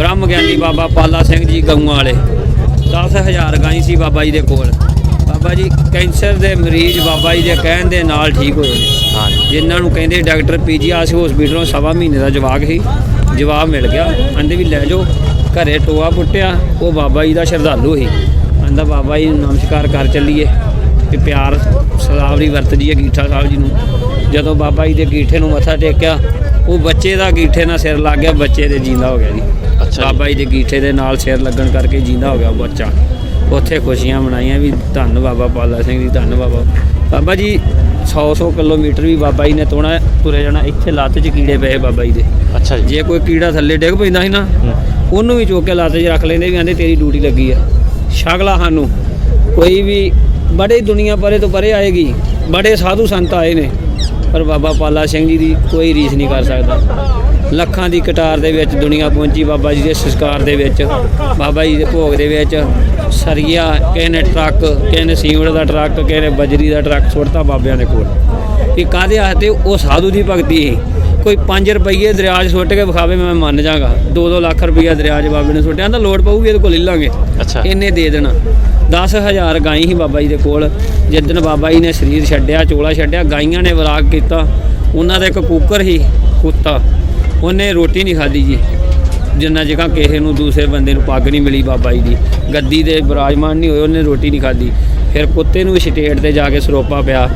ਬ੍ਰਹਮ ਗਿਆਨੀ ਬਾਬਾ ਪਾਲਾ ਸਿੰਘ ਜੀ ਗਊਆਂ ਵਾਲੇ। 10000 ਗਾਈ ਸੀ ਬਾਬਾ ਜੀ ਦੇ ਕੋਲ। ਬਾਬਾ ਜੀ ਕੈਂਸਰ ਦੇ ਮਰੀਜ਼ ਬਾਬਾ ਜੀ ਦੇ ਕਹਿਣ ਦੇ ਨਾਲ ਠੀਕ ਹੋਏ ਨੇ। ਜਿਨ੍ਹਾਂ ਨੂੰ ਕਹਿੰਦੇ ਡਾਕਟਰ ਪੀਜੀਆਰਸ ਹਸਪੀਟਲੋਂ ਸਵਾ ਮਹੀਨੇ ਦਾ ਜਵਾਕ ਸੀ। ਜਵਾਬ ਮਿਲ ਗਿਆ। ਕਹਿੰਦੇ ਵੀ ਲੈ ਜਾਓ ਘਰੇ ਟੋਆ ਪੁੱਟਿਆ ਉਹ ਬਾਬਾ ਜੀ ਦਾ ਸ਼ਰਧਾਲੂ ਸੀ। ਕਹਿੰਦਾ ਬਾਬਾ ਜੀ ਨੂੰ ਨਮਸਕਾਰ ਕਰ ਚੱਲੀਏ। ਤੇ ਪਿਆਰ ਸਲਾਵਰੀ ਵਰਤ ਜੀਏ ਗੀਠਾ ਸਾਹਿਬ ਜੀ ਨੂੰ। ਜਦੋਂ ਬਾਬਾ ਜੀ ਦੇ ਗੀਠੇ ਨੂੰ ਮੱਥਾ ਟੇਕਿਆ ਉਹ ਬੱਚੇ ਦਾ ਗੀਠੇ ਨਾਲ ਸਿਰ ਲੱਗ ਗਿਆ ਬੱਚੇ ਦੇ ਜਿੰਦਾ ਹੋ ਗਿਆ ਜੀ। ਅੱਛਾ। ਬਾਬਾ ਜੀ ਦੇ ਗੀਠੇ ਦੇ ਨਾਲ ਸਿਰ ਲੱਗਣ ਕਰਕੇ ਜਿੰਦਾ ਹੋ ਗਿਆ ਉਹ ਬੱਚਾ। ਉੱਥੇ ਖੁਸ਼ੀਆਂ ਮਨਾਈਆਂ ਵੀ ਧੰਨ ਬਾਬਾ ਪਾਲਾ ਸਿੰਘ ਜੀ ਧੰਨ ਬਾਬਾ। ਬਾਬਾ ਜੀ 100 100 ਕਿਲੋਮੀਟਰ ਵੀ ਬਾਬਾ ਜੀ ਨੇ ਤੋਣਾ ਤੁਰੇ ਜਾਣਾ ਇੱਥੇ ਲੱਤ 'ਚ ਕੀੜੇ ਪਏ ਬਾਬਾ ਜੀ ਦੇ। ਅੱਛਾ ਜੀ। ਜੇ ਕੋਈ ਕੀੜਾ ਥੱਲੇ ਡਿੱਗ ਪੈਂਦਾ ਸੀ ਨਾ ਹੂੰ। ਉਹਨੂੰ ਵੀ ਚੁੱਕ ਕੇ ਲੱਤ 'ਚ ਰੱਖ ਲੈਂਦੇ ਵੀ ਕਹਿੰਦੇ ਤੇਰੀ ਡਿਊਟੀ ਲੱਗੀ ਆ। ਸ਼ਗਲਾ ਸਾਨੂੰ ਕੋਈ ਵੀ ਬੜੇ ਦੁਨੀਆ ਪਰੇ ਤੋਂ ਪਰੇ ਆਏਗੀ, ਬੜੇ ਸਾਧੂ ਸੰਤ ਆਏ ਨੇ, ਪਰ ਬਾਬਾ ਪਾਲਾ ਸਿੰਘ ਜੀ ਦੀ ਕੋਈ ਰੀਸ ਨਹੀਂ ਕਰ ਸਕਦਾ। ਲੱਖਾਂ ਦੀ ਕਟਾਰ ਦੇ ਵਿੱਚ ਦੁਨੀਆ ਪਹੁੰਚੀ ਬਾਬਾ ਜੀ ਦੇ ਸੰਸਕਾਰ ਦੇ ਵਿੱਚ, ਬਾਬਾ ਜੀ ਦੇ ਭੋਗ ਦੇ ਵਿੱਚ, ਸਰੀਆ, ਕਿਸੇ ਨੇ ਟਰੱਕ, ਕਿਸੇ ਨੇ ਸੀਮਟ ਦਾ ਟਰੱਕ, ਕਿਸੇ ਨੇ ਬਜਰੀ ਦਾ ਟਰੱਕ ਸੁੱਟਤਾ ਬਾਬਿਆਂ ਦੇ ਕੋਲ। ਕਿ ਕਾਦੇ ਹੱਥੇ ਉਹ ਸਾਧੂ ਦੀ ਭਗਤੀ ਸੀ। ਕੋਈ 5 ਰੁਪਏ ਦਰਿਆ 'ਚ ਸੁੱਟ ਕੇ ਵਿਖਾਵੇ ਮੈਂ ਮੰਨ ਜਾਗਾ। 2-2 ਲੱਖ ਰੁਪਈਆ ਦਰਿਆ 'ਚ ਬਾਬੇ ਨੇ ਸੁੱਟਿਆ। ਤਾਂ ਲੋੜ ਪਊਗੀ ਇਹਦੇ ਕੋਲ ਲੈ ਲਾਂਗੇ ਅੱਛਾ। ਇਹਨੇ ਦੇ ਦੇਣਾ। 10000 ਗਾਈ ਸੀ ਬਾਬਾ ਜੀ ਦੇ ਕੋਲ। ਜਿੱਦਣ ਬਾਬਾ ਜੀ ਨੇ ਸਰੀਰ ਛੱਡਿਆ ਚੋਲਾ ਛੱਡਿਆ ਗਾਈਆਂ ਨੇ ਵਿਰਾਗ ਕੀਤਾ। ਉਹਨਾਂ ਦਾ ਇੱਕ ਕੁੱਕਰ ਸੀ ਕੁੱਤਾ। ਉਹਨੇ ਰੋਟੀ ਨਹੀਂ ਖਾਧੀ ਜੀ। ਜਿੰਨਾ ਜਿਹਾ ਕਿਸੇ ਨੂੰ ਦੂਸਰੇ ਬੰਦੇ ਨੂੰ ਪੱਗ ਨਹੀਂ ਮਿਲੀ ਬਾਬਾ ਜੀ ਦੀ। ਗੱਦੀ ਦੇ ਵਿਰਾਜਮਾਨ ਨਹੀਂ ਹੋਏ ਉਹਨੇ ਰੋਟੀ ਨਹੀਂ ਖਾਧੀ। ਫਿਰ ਕੁੱਤੇ ਨੂੰ ਵੀ ਸਟੇਟ ਤੇ ਜਾ ਕੇ ਸਰੋਪਾ ਪਿਆ।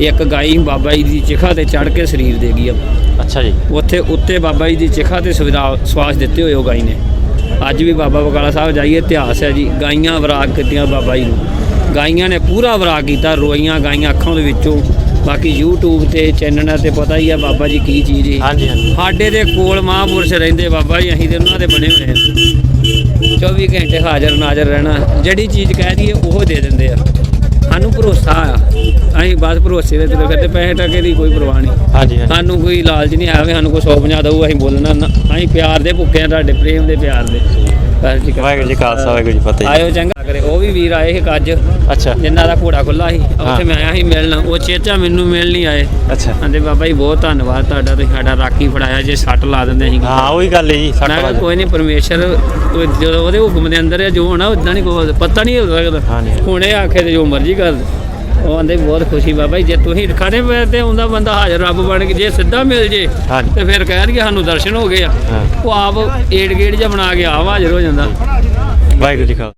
ਇੱਕ ਗਾਈ ਬਾਬਾ ਜੀ ਦੀ ਚਿਖਾ ਤੇ ਚੜ ਕੇ ਸਰੀਰ ਦੇ ਗਈ। ਅੱਛਾ ਜੀ। ਉੱਥੇ ਉੱਤੇ ਬਾਬਾ ਜੀ ਦੀ ਚਿਖਾ ਤੇ ਸਵਿਦਾ ਸਵਾਸ ਦਿੱਤੇ ਹੋਏ ਉਹ ਗਾਈ ਨੇ। ਅੱਜ ਵੀ ਬਾਬਾ ਬਕਾਲਾ ਸਾਹਿਬ ਜਾਈਏ ਇਤਿਹਾਸ ਹੈ ਜੀ। ਗਾਈਆਂ ਵਰਾਗ ਕੀਤੀਆਂ ਬਾਬਾ ਜੀ ਨੂੰ। ਗਾਈਆਂ ਨੇ ਪੂਰਾ ਵਰਾਗ ਕੀਤਾ ਰੋਈਆਂ ਗਾਈਆਂ ਅੱਖਾਂ ਦੇ ਵਿੱਚੋਂ। ਬਾਕੀ YouTube ਤੇ ਚੈਨਲਾਂ ਤੇ ਪਤਾ ਹੀ ਆ ਬਾਬਾ ਜੀ ਕੀ ਚੀਜ਼ ਹੈ ਹਾਂਜੀ ਹਾਂਜੀ। ਸਾਡੇ ਦੇ ਕੋਲ ਮਹਾਂਪੁਰਸ਼ ਰਹਿੰਦੇ ਬਾਬਾ ਜੀ ਅਸੀਂ ਤੇ ਉਹਨਾਂ ਦੇ ਬਣੇ ਹੋਏ ਆ। 24 ਘੰਟੇ ਹਾਜ਼ਰ ਨਾਜ਼ਰ ਰਹਿਣਾ ਜਿਹੜੀ ਚੀਜ਼ ਕਹਿ ਦਈਏ ਉਹ ਦੇ ਦਿੰਦੇ ਆ। ਸਾਨੂੰ ਭਰੋਸਾ ਆ ਅਸੀਂ ਬਸ ਭਰੋਸੇ ਦੇ ਤੇ ਕਰਦੇ ਪੈਸੇ ਟਕੇ ਦੀ ਕੋਈ ਪਰਵਾਹ ਨਹੀਂ। ਹਾਂਜੀ ਸਾਨੂੰ ਕੋਈ ਲਾਲਚ ਨਹੀਂ ਹੈ ਵੀ ਸਾਨੂੰ ਕੋਈ 150 ਦਊ ਅਸੀਂ ਬੋਲਣਾ ਅਸੀਂ ਪਿਆਰ ਦੇ ਭੁੱਖੇ ਆ ਤੁਹਾਡੇ ਪ੍ਰੇਮ ਦੇ ਪਿਆਰ ਦੇ। ਜੀ ਵਾਹਿਗੁਰੂ ਜੀ ਕਾ ਖਾਲਸਾ ਵਾਹਿਗੁਰੂ ਜੀ ਫਤਿਹ। ਜੀ। ਆਇਓ ਚੰਗਾ। ਕਰੇ ਉਹ ਵੀ ਵੀਰ ਆਏ ਸੀ ਕੱਜ ਅੱਛਾ। ਜਿੰਨਾ ਦਾ ਘੋੜਾ ਖੁੱਲਾ ਸੀ ਹਾਂ। ਉੱਥੇ ਮੈਂ ਆਇਆ ਸੀ ਮਿਲਣ। ਉਹ ਚੇਚਾ ਮੈਨੂੰ ਮਿਲਣ ਨਹੀਂ ਆਏ। ਅੱਛਾ। ਕਹਿੰਦੇ ਬਾਬਾ ਜੀ ਬਹੁਤ ਧੰਨਵਾਦ ਤੁਹਾਡਾ ਤੁਸੀਂ ਸਾਡਾ ਰਾਖੀ ਫੜਾਇਆ ਜੇ ਸੱਟ ਲਾ ਦਿੰਦੇ ਅਸੀਂ। ਹਾਂ ਉਹੀ ਗੱਲ ਹੈ ਜੀ ਸੱਟ ਮੈਂ ਕਿਹਾ ਕੋਈ ਨਹੀਂ ਪਰਮੇਸ਼ਰ ਉਹ ਜਦੋਂ ਉਹਦੇ ਹੁਕਮ ਦੇ ਅੰਦਰ ਹੈ ਜੋ ਹੋਣਾ ਉਦਾਂ ਨਹੀਂ ਕੋਈ ਪਤਾ ਨਹੀਂ ਹੋ ਸਕਦਾ। ਹਾਂਜੀ। ਹੁਣੇ ਆਖੇ ਤੇ ਜੋ ਮਰਜ਼ੀ ਕਰ ਦੇ। ਉਹ ਆਂਦੇ ਬਹੁਤ ਖੁਸ਼ੀ ਬਾਬਾ ਜੀ ਜੇ ਤੁਸੀਂ ਖੜੇ ਪਏ ਤੇ ਆਉਂਦਾ ਬੰਦਾ ਹਾਜ਼ਰ ਰੱਬ ਬਣ ਕੇ ਜੇ ਸਿੱਧਾ ਮਿਲ ਜੇ ਹਾਂਜੀ। ਤੇ ਫਿਰ ਕਹਿ ਰਹੀਏ ਸਾਨੂੰ ਦਰਸ਼ਨ ਹੋ ਗਏ ਆ। ਹਾਂ। ਉਹ ਆਪ ਏੜ ਗੇੜ ਜਿਹਾ ਬਣਾ ਕੇ ਆਪ ਹਾਜ਼ਰ ਹੋ ਜਾਂਦਾ। ਵਾਹਿਗੁਰੂ ਜੀ ਕਾ